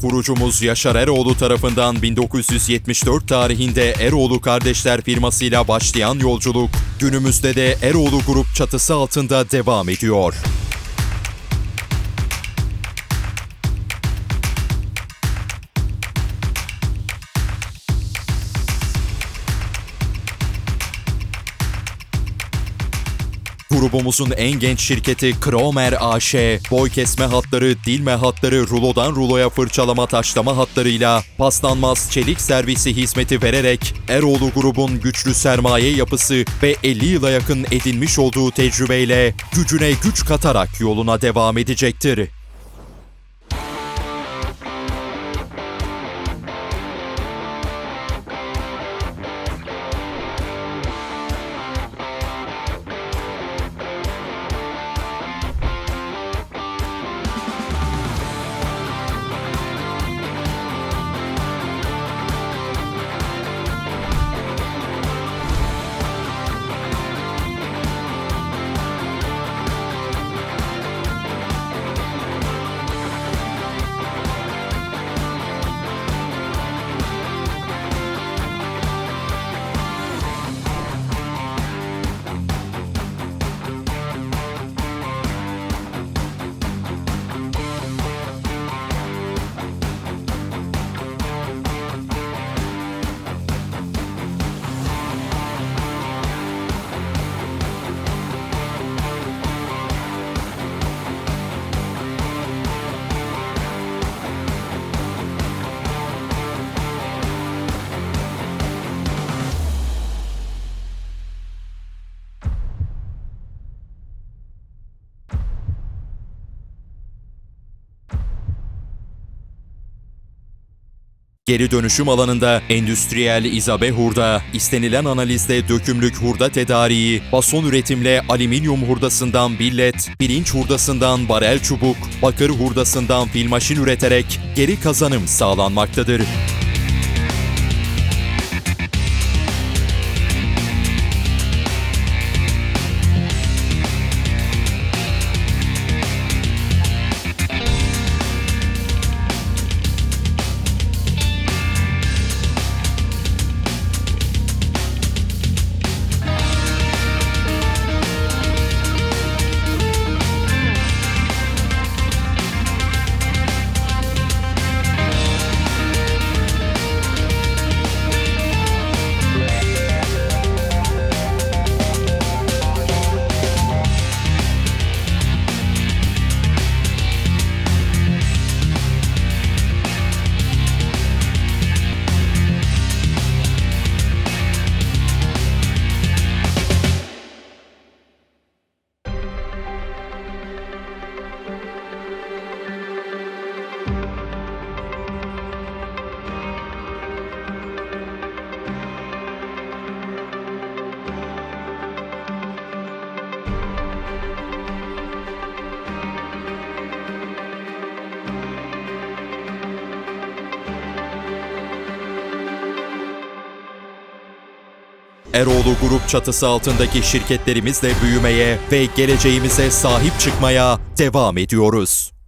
Kurucumuz Yaşar Eroğlu tarafından 1974 tarihinde Eroğlu Kardeşler firmasıyla başlayan yolculuk günümüzde de Eroğlu Grup çatısı altında devam ediyor. Grubumuzun en genç şirketi Kromer AŞ, boy kesme hatları, dilme hatları, rulodan ruloya fırçalama taşlama hatlarıyla paslanmaz çelik servisi hizmeti vererek Eroğlu grubun güçlü sermaye yapısı ve 50 yıla yakın edinmiş olduğu tecrübeyle gücüne güç katarak yoluna devam edecektir. Geri dönüşüm alanında endüstriyel izabe hurda, istenilen analizde dökümlük hurda tedariği, bason üretimle alüminyum hurdasından billet, pirinç hurdasından barel çubuk, bakır hurdasından filmaşin üreterek geri kazanım sağlanmaktadır. Eroğlu Grup çatısı altındaki şirketlerimizle büyümeye ve geleceğimize sahip çıkmaya devam ediyoruz.